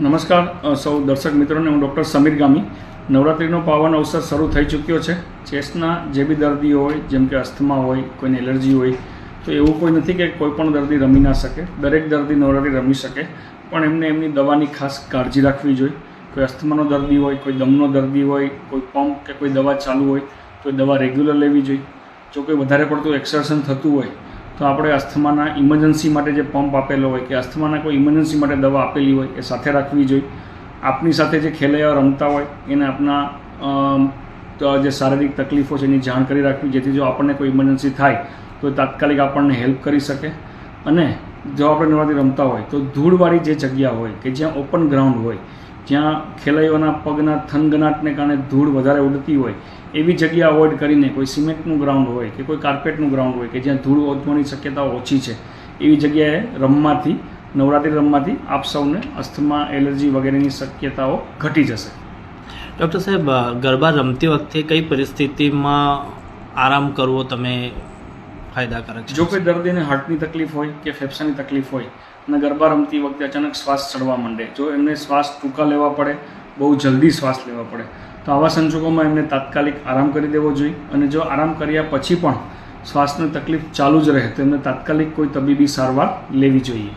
નમસ્કાર સૌ દર્શક મિત્રોને, હું ડૉક્ટર સમીર ગામી. નવરાત્રિનો પાવન અવસર શરૂ થઈ ચૂક્યો છે. ચેસ્ટના જે બી દર્દીઓ હોય, જેમ કે અસ્થમા હોય, કોઈને એલર્જી હોય, તો એવું કોઈ નથી કે કોઈ પણ દર્દી રમી ના શકે. દરેક દર્દી નવરાત્રિ રમી શકે, પણ એમને એમની દવાની ખાસ કાળજી રાખવી જોઈએ. કોઈ અસ્થમાનો દર્દી હોય, કોઈ દમનો દર્દી હોય, કોઈ પંપ કે કોઈ દવા ચાલુ હોય, તો દવા રેગ્યુલર લેવી જોઈએ. જો કોઈ વધારે પડતું એક્સર્શન થતું હોય તો આપણે અસ્થમાના ઇમરજન્સી માટે જે પંપ આપેલો હોય કે અસ્થમાના કોઈ ઇમરજન્સી માટે દવા આપેલી હોય એ સાથે રાખવી જોઈએ. આપની સાથે જે ખેલૈયાઓ રમતા હોય એને આપના જે શારીરિક તકલીફો છે એની જાણ કરી રાખવી. જેથી જો આપણને કોઈ ઇમરજન્સી થાય, તો તાત્કાલિક આપણને હેલ્પ કરી શકે. અને જો આપણે નવાથી રમતા હોય, તો ધૂળવાળી જે જગ્યા હોય કે જ્યાં ઓપન ગ્રાઉન્ડ હોય જ્યાં ખેલૈયોના પગના થનગનાટને કારણે ધૂળ વધારે ઉડતી હોય, એવી જગ્યા અવોઇડ કરીને કોઈ સિમેન્ટનું ગ્રાઉન્ડ હોય કે કોઈ કાર્પેટનું ગ્રાઉન્ડ હોય કે જ્યાં ધૂળ ઓછવાની શક્યતાઓ ઓછી છે, એવી જગ્યાએ રમવાથી, નવરાત્રિ રમવાથી આપ સૌને અસ્થમા, એલર્જી વગેરેની શક્યતાઓ ઘટી જશે. ડૉક્ટર સાહેબ ગરબા રમતી વખતે કઈ પરિસ્થિતિમાં આરામ કરવો તમે ફાયદાકારક છે. જો કોઈ દર્દીને હાર્ટની તકલીફ હોય કે ફેફસાની તકલીફ હોય અને ગરબા રમતી વખતે અચાનક શ્વાસ ચડવા માંડે, જો એમને શ્વાસ ટૂંકા લેવા પડે, બહુ જલ્દી શ્વાસ લેવા પડે, તો આવા સંજોગોમાં એમને તાત્કાલિક આરામ કરી દેવો જોઈએ અને જો આરામ કર્યા પછી પણ શ્વાસની તકલીફ ચાલુ જ રહે, તો એમને તાત્કાલિક કોઈ તબીબી સારવાર લેવી જોઈએ.